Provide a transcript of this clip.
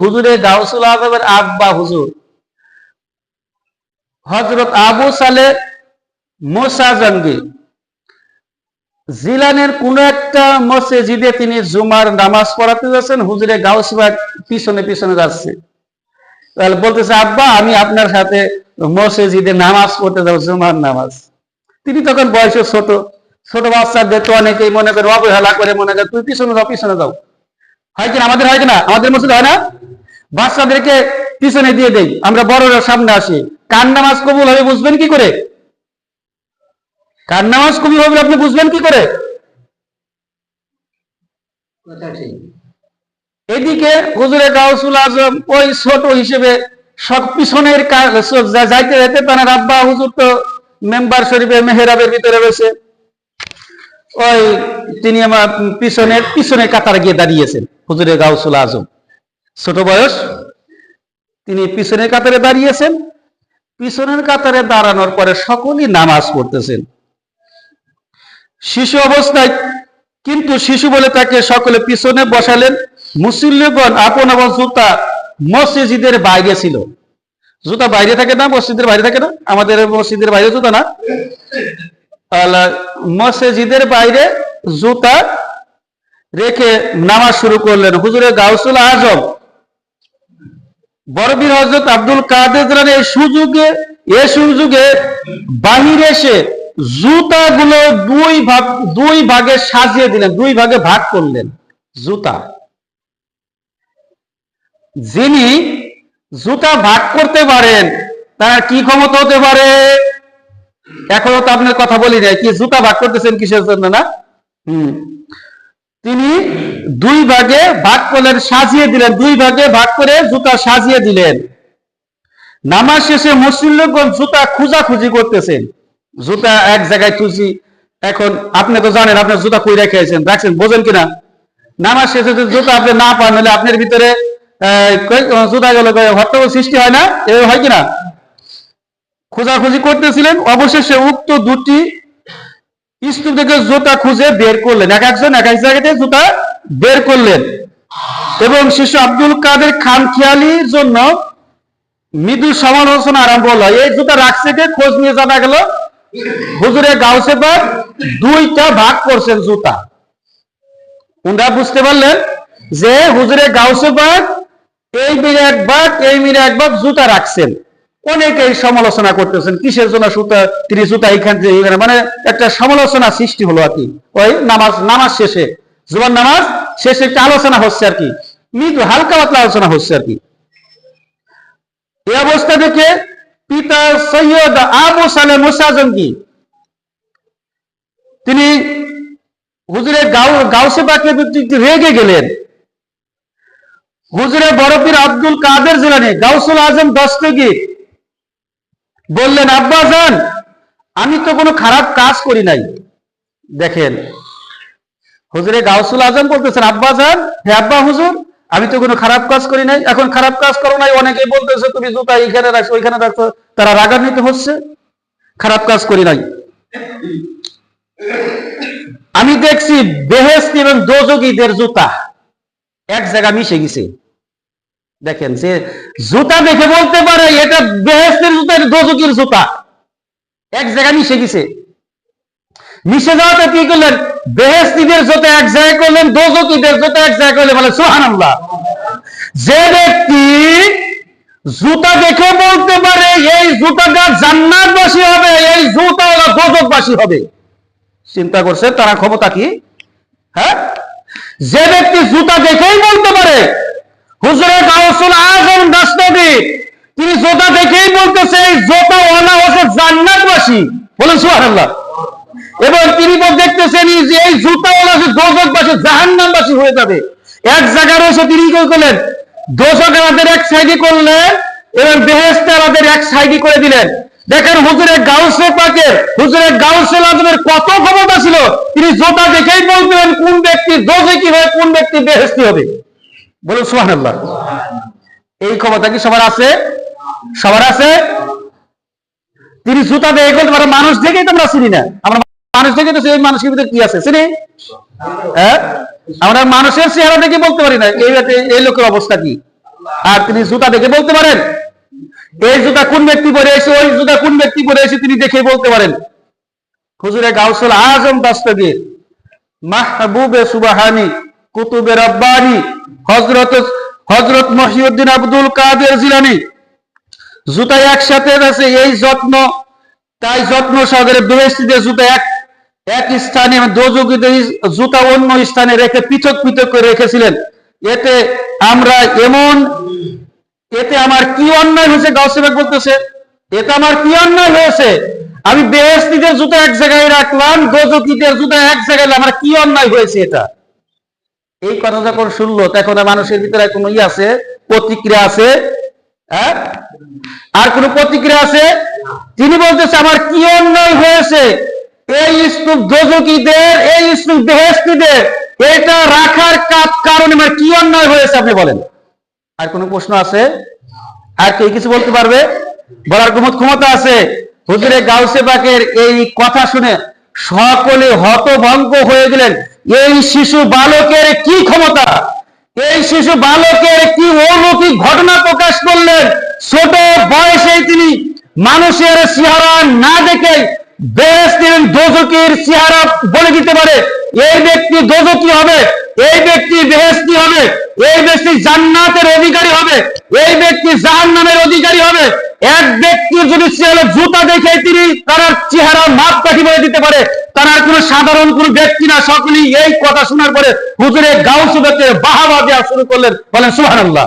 হুজুরে গাউসুল আজমের আব্বা হুজুর। হজরত আবু সালে মোসা জঙ্গি জিলানের কোন একটা মসজিদে তিনি জুমার নামাজ পড়াতে যাচ্ছেন, হুজুরে গাউসবাগ পিছনে পিছনে যাচ্ছে। তাহলে বলতেছে, আব্বা, আমি আপনার সাথে মসজিদে নামাজ পড়তে যাব, জুমার নামাজ। তিনি তখন বয়সে ছোট। ছোট বাচ্চাদের তো অনেকেই মনে করে, অবহেলা করে মনে করে, তুই পিছনে যাও পিছনে যাও। হয় কিনা আমাদের হয় কিনা আমাদের মসজিদ হয় না? বাচ্চাদেরকে পিছনে দিয়ে দেই আমরা বড়রা সামনে আসি। কার নামাজ কবুল হবে বুঝবেন কি করে? কার নামাজ কবুল হবে আপনি বুঝবেন কি করে? এদিকে হুজুরে গাউসুল আজম ওই ছোট হিসেবে সব পিছনের যাইতে যাইতে তার আব্বা হুজুর তো মেম্বার শরীফে মেহেরাবের ভিতরে রয়েছে। ওই তিনি আমার পিছনের পিছনের কাতারে গিয়ে দাঁড়িয়েছেন হুজুরে গাউসুল আজম। ছোট বয়স? তিনি পিছনের কাতারে দাঁড়িয়েছেন। পিছনের কাতারে দাঁড়ানোর পরে সকলেই নামাজ পড়তেছেন। শিশু অবস্থায়, কিন্তু শিশু বলে তাকে সকলে পিছনে বসালেন। মুসল্লিগণ, আপন আপন জুতা মসজিদের বাইরে ছিল। জুতা বাইরে থাকে না? মসজিদের বাইরে থাকে না? আমাদের মসজিদের বাইরে জুতা না? মসজিদের বাইরে জুতা রেখে নামাজ শুরু করলেন। হুজুরে গাউসুল আজম বড়বীর হজরত আব্দুল কাদের এই সুযোগে এ সুযোগে বাহিরে এসে জুতাগুলো দুই ভাগ, দুই ভাগে সাজিয়ে দিলেন, দুই ভাগে ভাগ করলেন, জুতা। যিনি জুতা ভাগ করতে পারেন, তার কি ক্ষমতা হতে পারে? এখনও তো আপনার কথা বলি নাই, কি জুতা ভাগ করতেছেন কিসের জন্য না? হম। তিনি দুই ভাগে ভাগ করলেন সাজিয়ে দিলেন, দুই ভাগে ভাগ করে জুতা সাজিয়ে দিলেন। নামাজ শেষে মুসলিম লোকগণ জুতা খুঁজাখুঁজি করতেছেন জুতা এক জায়গায় খুঁজি এখন আপনি তো জানেন আপনার জুতা কই রেখেছেন রাখছেন, বোঝেন কিনা? নামাজ শেষে যদি জুতা আপনি না পান হলে আপনার ভিতরে জুতা গেল হট্টগোল সৃষ্টি হয় না? এ হয় কিনা? খোঁজাখুঁজি করতেছিলেন, অবশেষে উক্ত দুটি স্তূপ থেকে জুতা খুঁজে বের করলেন। এক একজন, এক এক জায়গাতে জুতা বের করলেন। এবং শিশু আব্দুল কাদের খান খেয়ালির জন্য মৃদু সমালোচনা আরম্ভ হলো। এই জুতা রাখছে কে? খোঁজ নিয়ে জানা গেল, হুজুরে গাউসে পাক দুইটা ভাগ করছেন জুতা। উনরা বুঝতে পারলেন যে হুজুরে গাউসে পাক, এই মিলে এক ভাগ, এই মিলে এক ভাগ জুতা রাখছেন। অনেকেই সমালোচনা করতেছেন, কিসের জন্য সুতা, তিনি জুতা এইখান থেকে মানে একটা সমালোচনা সৃষ্টি হলো আর কি। ওই নামাজ নামাজ শেষে, জুমার নামাজ শেষে একটা আলোচনা হচ্ছে আর কি। মৃদু হালকা পাতলা আলোচনা হচ্ছে আর কি। এই অবস্থা দেখে পিতা সৈয়দ আবু সালে মুসাজঙ্গি, তিনি হুজুরের গাউ গাউসে পাকে রেগে গেলেন। হুজুরের বরফির আব্দুল কাদের জিলানি, গাউসুল আজম দস্তগীর বললেন, আব্বা যান, আমি তো কোনো খারাপ কাজ করি নাই। দেখেন, হুজুরে গাউসুল আজম বলতেছেন, আব্বা যান, হে আব্বা হুজুর, আমি তো কোনো খারাপ কাজ করি নাই। এখন খারাপ কাজ করো নাই, অনেকেই বলতেছে, তুমি জুতা এইখানে রাখছো, ওইখানে রাখছো। তারা রাগান্বিত হচ্ছে, খারাপ কাজ করি নাই। আমি দেখছি বেহেস্তি এবং দোজগীদের জুতা এক জায়গা মিশে গেছে। দেখেন যে জুতা দেখে বলতে পারে, এটা বেহেস্তের জুতা, এটা দোজকির জুতা। এক জায়গায় মিশে গেছে। মিশে যাওয়াতে কি করলেন? বেহেস্তিদের জুতা এক জায়গায় করলেন দোজকিদের জুতা এক জায়গায় করলেন, বলে সোহান যে ব্যক্তি জুতা দেখে বলতে পারে, এই জুতাটা জান্নাতবাসী হবে, এই জুতা ওরা দোজকবাসী হবে। চিন্তা করছে, তারা ক্ষমতা কি? হ্যাঁ? যে ব্যক্তি জুতা দেখেই বলতে পারে হুজুরে গাউসুল আজম দাস্তবি তিনি জোতা দেখেই বলতেছে, এই জোতা ওনা হচ্ছে জান্নাতবাসী। বলেন, সুবহানাল্লাহ। এবং তিনি দেখতেছেন যে, এই জুতা ওলা যে দোজকবাসী জাহান্নামবাসী হয়ে যাবে। এক জায়গায় রয়েছে তিনি কি করলেন? দোজক আমাদের এক সাইডে করলেন, এবং বেহেস্তে আমাদের এক সাইডে করে দিলেন। দেখেন হুজুরের গাউসে পাকে হুজুরের গাউসে আজমের কত ক্ষমতা ছিল। তিনি জোতা দেখেই বলতেন কোন ব্যক্তি দোজে কি হবে কোন ব্যক্তি বেহেস্তি হবে? বলুন সুহান এই ক্ষমতা কি সবার আছে? সবার আছে? তিনি জুতা দেখে বলতে পারে, মানুষ দেখেই তো আমরা চিনি না। আমরা মানুষ দেখে তো সেই মানুষের ভিতরে কি আছে, চিনি? হ্যাঁ? আমরা মানুষের চেহারা দেখে বলতে পারি না, এই এই লোকের অবস্থা কি? আর তিনি জুতা দেখে বলতে পারেন? এই জুতা কোন ব্যক্তি পরে এসে, ওই জুতা কোন ব্যক্তি পরে এসে তিনি দেখে বলতে পারেন? হুজুরে গাউসুল আজম দাস্তগীর। মাহবুবে সুবাহানি, কুতুবে রব্বানি হজরত হজরত মহিউদ্দিন আব্দুল কাদের জিলানি জুতা একসাথে আছে এই যত্ন, তাই যত্ন সহকারে বেহেস্তিতে জুতা এক এক স্থানে দোযোগীদের জুতা অন্য স্থানে রেখে পৃথক পৃথক করে রেখেছিলেন। এতে আমরা এমন, এতে আমার কি অন্যায় হয়েছে গাউসেবেক বলতেছে, এতে আমার কি অন্যায় হয়েছে? আমি বেহেস্তিদের জুতা এক জায়গায় রাখলাম দোজকিদের জুতা এক জায়গায় আমার কি অন্যায় হয়েছে এটা? এই কথা যখন শুনলো, তখন মানুষের ভিতরে কোনো ই আছে, প্রতিক্রিয়া আছে হ্যাঁ? আর কোন প্রতিক্রিয়া আছে? তিনি বলতেছে, আমার কি অন্যায় হয়েছে? এই স্তূপ দোজকিদের, এই স্তূপ বেহেস্তিদের এটা রাখার কা- কারণে আমার কি অন্যায় হয়েছে? আপনি বলেন। আর কোনো প্রশ্ন আছে? আর কেউ কিছু বলতে পারবে? বলার কোনো ক্ষমতা আছে? হুজুরে গাউসে পাকের এই কথা শুনে সকলে হতভঙ্গ হয়ে গেলেন। এই শিশু বালকের কি ক্ষমতা? এই শিশু বালকের কি অলৌকিক ঘটনা প্রকাশ করলেন? ছোট বয়সে তিনি মানুষের চেহারা না দেখে বেহেস্তির দোজকির চেহারা বলে দিতে পারে। এই ব্যক্তি দোজকি হবে, এই ব্যক্তি বেহস্তি হবে, এই ব্যক্তি জান্নাতের অধিকারী হবে, এই ব্যক্তি জাহান্নামের অধিকারী হবে। এক ব্যক্তির যদি চেহারা জুতা দেখে তিনি তার চেহারা মাপ কাঠি বলে দিতে পারে, তারা কোনো সাধারণ কোন ব্যক্তি না, সকলেই এই কথা শোনার পরে হুজুরে গাউসুবেকে বাহাবা দেওয়া শুরু করলেন। বলেন, সুবহানাল্লাহ।